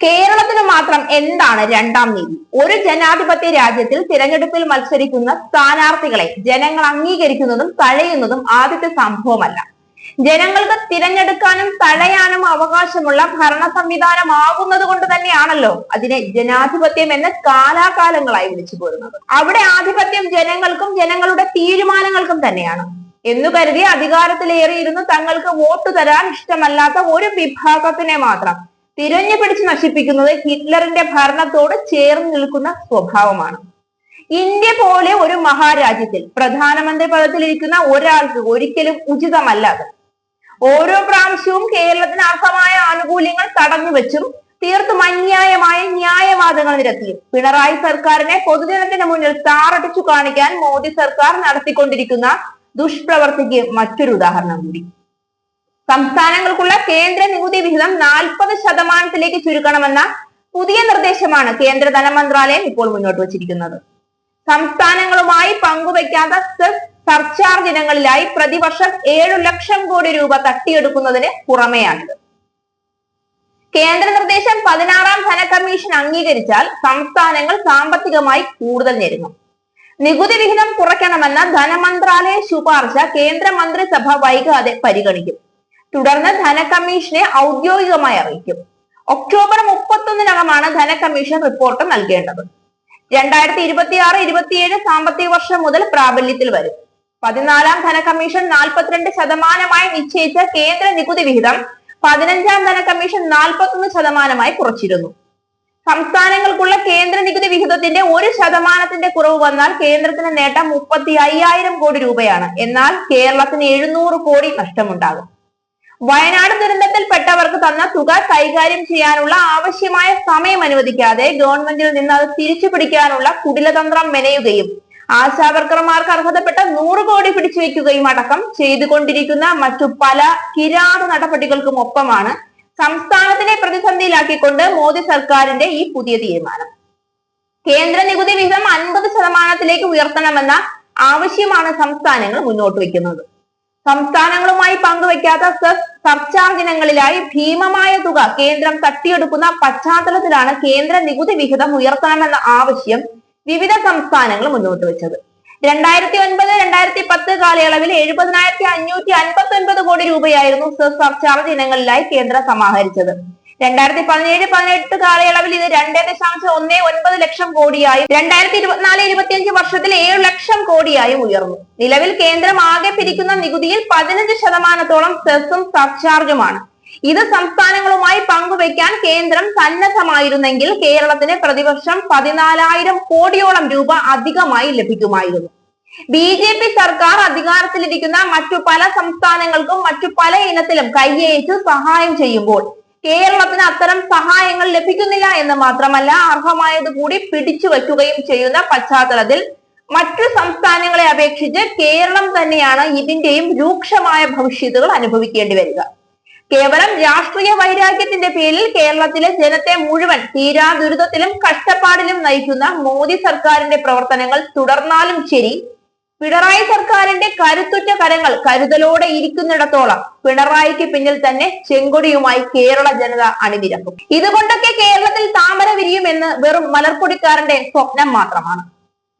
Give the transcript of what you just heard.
കേരളത്തിന് മാത്രം എന്താണ് രണ്ടാം നീതി? ഒരു ജനാധിപത്യ രാജ്യത്തിൽ തിരഞ്ഞെടുപ്പിൽ മത്സരിക്കുന്ന സ്ഥാനാർത്ഥികളെ ജനങ്ങൾ അംഗീകരിക്കുന്നതും തഴയുന്നതും ആദ്യത്തെ സംഭവമല്ല. ജനങ്ങൾക്ക് തിരഞ്ഞെടുക്കാനും തഴയാനും അവകാശമുള്ള ഭരണ സംവിധാനമാകുന്നത് കൊണ്ട് തന്നെയാണല്ലോ അതിനെ ജനാധിപത്യം എന്ന കാലാകാലങ്ങളായി വിളിച്ചു പോരുന്നത്. അവിടെ ആധിപത്യം ജനങ്ങൾക്കും ജനങ്ങളുടെ തീരുമാനങ്ങൾക്കും തന്നെയാണ്. എന്നു കരുതി അധികാരത്തിലേറിയിരുന്ന് തങ്ങൾക്ക് വോട്ട് തരാൻ ഇഷ്ടമല്ലാത്ത ഒരു വിഭാഗത്തിനെ മാത്രം. തിരഞ്ഞു പിടിച്ച് നശിപ്പിക്കുന്നത് ഹിറ്റ്ലറിന്റെ ഭരണത്തോട് ചേർന്ന് നിൽക്കുന്ന സ്വഭാവമാണ്. ഇന്ത്യ പോലെ ഒരു മഹാരാജ്യത്തിൽ പ്രധാനമന്ത്രി പദത്തിലിരിക്കുന്ന ഒരാൾക്ക് ഒരിക്കലും ഉചിതമല്ലാതെ ഓരോ പ്രാവശ്യവും കേരളത്തിന് അർഹമായ ആനുകൂല്യങ്ങൾ തടഞ്ഞു വെച്ചും തീർത്തും അന്യായമായ ന്യായവാദങ്ങൾ നിരത്തിയും പിണറായി സർക്കാരിനെ പൊതുജനത്തിന് മുന്നിൽ താറടിച്ചു കാണിക്കാൻ മോദി സർക്കാർ നടത്തിക്കൊണ്ടിരിക്കുന്ന ദുഷ്പ്രവർത്തിക്ക് മറ്റൊരു ഉദാഹരണം കൂടി. സംസ്ഥാനങ്ങൾക്കുള്ള കേന്ദ്ര നികുതി വിഹിതം നാൽപ്പത് ശതമാനത്തിലേക്ക് ചുരുക്കണമെന്ന പുതിയ നിർദ്ദേശമാണ് കേന്ദ്ര ധനമന്ത്രാലയം ഇപ്പോൾ മുന്നോട്ട് വച്ചിരിക്കുന്നത്. സംസ്ഥാനങ്ങളുമായി പങ്കുവയ്ക്കാത്ത സെസ് സർചാർജ് ഇനങ്ങളിലായി പ്രതിവർഷം ഏഴു ലക്ഷം കോടി രൂപ തട്ടിയെടുക്കുന്നതിന് പുറമെയാണിത്. കേന്ദ്ര നിർദ്ദേശം പതിനാറാം ധനകമ്മീഷൻ അംഗീകരിച്ചാൽ സംസ്ഥാനങ്ങൾ സാമ്പത്തികമായി കൂടുതൽ നേരുന്നു നികുതി വിഹിതം കുറയ്ക്കണമെന്ന ധനമന്ത്രാലയ ശുപാർശ കേന്ദ്ര മന്ത്രിസഭ വൈകാതെ പരിഗണിക്കും. തുടർന്ന് ധനകമ്മീഷനെ ഔദ്യോഗികമായി അറിയിക്കും. ഒക്ടോബർ മുപ്പത്തൊന്നിനകമാണ് ധനകമ്മീഷൻ റിപ്പോർട്ട് നൽകേണ്ടത്. രണ്ടായിരത്തി ഇരുപത്തി ആറ് ഇരുപത്തിയേഴ് സാമ്പത്തിക വർഷം മുതൽ പ്രാബല്യത്തിൽ വരും. പതിനാലാം ധനകമ്മീഷൻ നാൽപ്പത്തിരണ്ട് ശതമാനമായി നിശ്ചയിച്ച കേന്ദ്ര നികുതി വിഹിതം പതിനഞ്ചാം ധനകമ്മീഷൻ നാൽപ്പത്തൊന്ന് ശതമാനമായി കുറച്ചിരുന്നു. സംസ്ഥാനങ്ങൾക്കുള്ള കേന്ദ്ര നികുതി വിഹിതത്തിന്റെ ഒരു ശതമാനത്തിന്റെ കുറവ് വന്നാൽ കേന്ദ്രത്തിന് നേട്ടം മുപ്പത്തി അയ്യായിരം കോടി രൂപയാണ്. എന്നാൽ കേരളത്തിന് എഴുന്നൂറ് കോടി നഷ്ടമുണ്ടാകും. വയനാട് ദുരന്തത്തിൽപ്പെട്ടവർക്ക് തന്ന തുക കൈകാര്യം ചെയ്യാനുള്ള ആവശ്യമായ സമയം അനുവദിക്കാതെ ഗവൺമെന്റിൽ നിന്ന് അത് തിരിച്ചു പിടിക്കാനുള്ള കുടിലതന്ത്രം മെനയുകയും ആശാവർക്കർമാർക്ക് അർഹതപ്പെട്ട നൂറ് കോടി പിടിച്ചു വെക്കുകയും അടക്കം ചെയ്തുകൊണ്ടിരിക്കുന്ന മറ്റു പല കിരാത നടപടികൾക്കും ഒപ്പമാണ് സംസ്ഥാനത്തിനെ പ്രതിസന്ധിയിലാക്കിക്കൊണ്ട് മോദി സർക്കാരിന്റെ ഈ പുതിയ തീരുമാനം. കേന്ദ്ര നികുതി വിഹിതം അൻപത് ശതമാനത്തിലേക്ക് ഉയർത്തണമെന്ന ആവശ്യമാണ് സംസ്ഥാനങ്ങൾ മുന്നോട്ട് വയ്ക്കുന്നത്. സംസ്ഥാനങ്ങളുമായി പങ്കുവയ്ക്കാത്ത സെസ് സർചാർജ് ഇനങ്ങളിലായി ഭീമമായ തുക കേന്ദ്രം തട്ടിയെടുക്കുന്ന പശ്ചാത്തലത്തിലാണ് കേന്ദ്ര നികുതി വിഹിതം ഉയർത്തണമെന്ന ആവശ്യം വിവിധ സംസ്ഥാനങ്ങൾ മുന്നോട്ട് വെച്ചത്. രണ്ടായിരത്തി ഒൻപത് രണ്ടായിരത്തി പത്ത് കാലയളവിൽ എഴുപതിനായിരത്തി അഞ്ഞൂറ്റി അൻപത്തി ഒൻപത് കോടി രൂപയായിരുന്നു സർച്ചാർജ് ഇനങ്ങളിലായി കേന്ദ്രം സമാഹരിച്ചത്. രണ്ടായിരത്തി പതിനേഴ് പതിനെട്ട് കാലയളവിൽ ഇത് രണ്ട് ദശാംശം ഒന്ന് ഒൻപത് ലക്ഷം കോടിയായും. രണ്ടായിരത്തി ഇരുപത്തിനാല് ഇരുപത്തിയഞ്ച് വർഷത്തിൽ ഏഴ് ലക്ഷം കോടിയായും ഉയർന്നു. നിലവിൽ കേന്ദ്രം ആകെ പിരിക്കുന്ന നികുതിയിൽ പതിനഞ്ച് ശതമാനത്തോളം സെസ്സും സർചാർജുമാണ്. ഇത് സംസ്ഥാനങ്ങളുമായി പങ്കുവയ്ക്കാൻ കേന്ദ്രം സന്നദ്ധമായിരുന്നെങ്കിൽ കേരളത്തിന് പ്രതിവർഷം പതിനാലായിരം കോടിയോളം രൂപ അധികമായി ലഭിക്കുമായിരുന്നു. ബി ജെ പി സർക്കാർ അധികാരത്തിലിരിക്കുന്ന മറ്റു പല സംസ്ഥാനങ്ങൾക്കും മറ്റു പല ഇനത്തിലും കൈയേറ്റ് സഹായം ചെയ്യുമ്പോൾ കേരളത്തിന് അത്തരം സഹായങ്ങൾ ലഭിക്കുന്നില്ല എന്ന് മാത്രമല്ല അർഹമായത് കൂടി പിടിച്ചു വയ്ക്കുകയും ചെയ്യുന്ന പശ്ചാത്തലത്തിൽ മറ്റു സംസ്ഥാനങ്ങളെ അപേക്ഷിച്ച് കേരളം തന്നെയാണ് ഇതിന്റെയും രൂക്ഷമായ ഭവിഷ്യത്തുകൾ അനുഭവിക്കേണ്ടി വരിക. കേവലം രാഷ്ട്രീയ വൈരാഗ്യത്തിന്റെ പേരിൽ കേരളത്തിലെ ജനത്തെ മുഴുവൻ തീരാ ദുരിതത്തിലും കഷ്ടപ്പാടിലും നയിക്കുന്ന മോദി സർക്കാരിന്റെ പ്രവർത്തനങ്ങൾ തുടർന്നാലും ശരി പിണറായി സർക്കാരിന്റെ കരുത്തുറ്റ കരങ്ങൾ കരുതലോടെ ഇരിക്കുന്നിടത്തോളം പിണറായിക്ക് പിന്നിൽ തന്നെ ചെങ്കൊടിയുമായി കേരള ജനത അണിനിരക്കും. ഇതുകൊണ്ടൊക്കെ കേരളത്തിൽ താമര വിരിയുമെന്ന് വെറും മലർപ്പൊടിക്കാരന്റെ സ്വപ്നം മാത്രമാണ്.